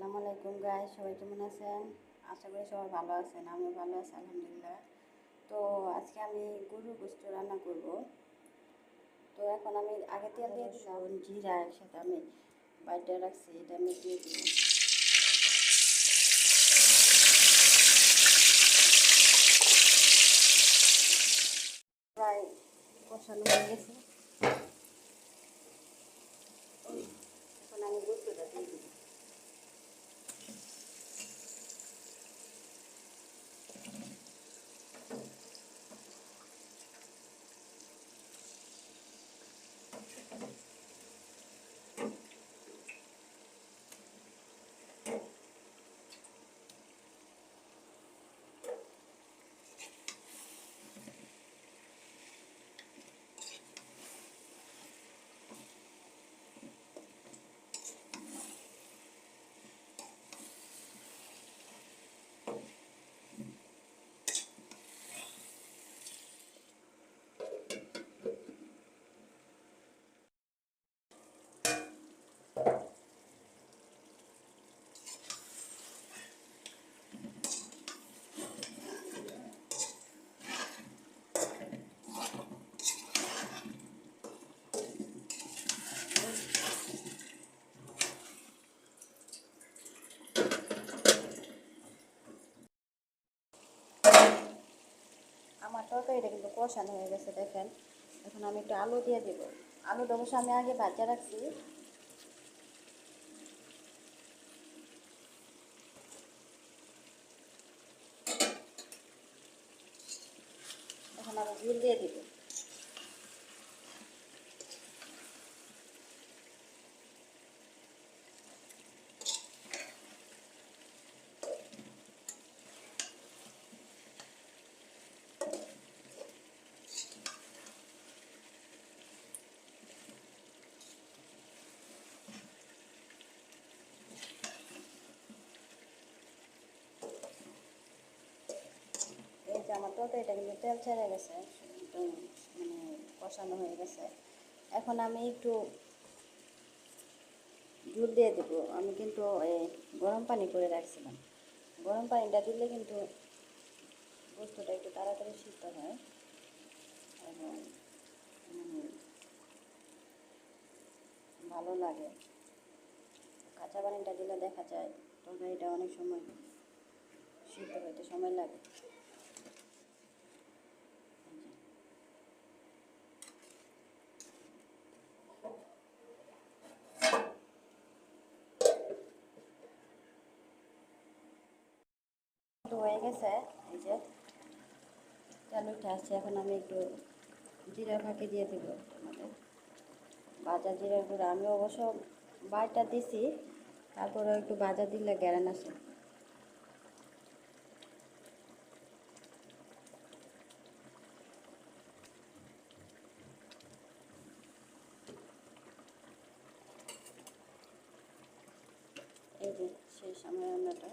আসসালামু আলাইকুম গাই সবাই কেমন আছেন? আশা করি সবাই ভালো আছেন আমিও ভালো আছি আলহামদুলিল্লাহ। তো আজকে আমি গরুর গোস্ত রান্না করব। তো এখন আমি আগে তেল দিয়ে দিলাম। জিরা একসাথে আমি বাইটে রাখছি এটা আমি দিয়ে দিব প্রায় কষানো হয়ে গেছে এখন আমি গোস্তটা দিয়ে দিব আমার তরকারিটা কিন্তু কষানো হয়ে গেছে দেখেন। এখন আমি একটু আলু দিয়ে দেবো। আলু অবশ্য আমি আগে ভাজা রাখছি। এখন আমি ঝুল দিয়ে দিব। আমার তরকারিটা কিন্তু তেল ছেড়ে গেছে মানে কষানো হয়ে গেছে। এখন আমি একটু ঝুল দিয়ে দেবো। আমি কিন্তু গরম পানি করে রাখছিলাম। গরম পানিটা দিলে কিন্তু বস্তুটা একটু তাড়াতাড়ি সিদ্ধ হয়। এবং মানে ভালো লাগে। কাঁচা পানিটা দিলে দেখা যায় তরকারিটা অনেক সময় সিদ্ধ হইতে সময় লাগে। গেছে, এই যে তেল উঠে আসছে এখন আমি একটু জিরা ফাঁকি দিয়ে দিব আমাদের ভাজা জিরার গুঁড়া, আমি অবশ্য বাইটা দিছি তারপরে একটু ভাজা দিলে গ্যারান আসে। এই যে শেষ আমার রান্নাটা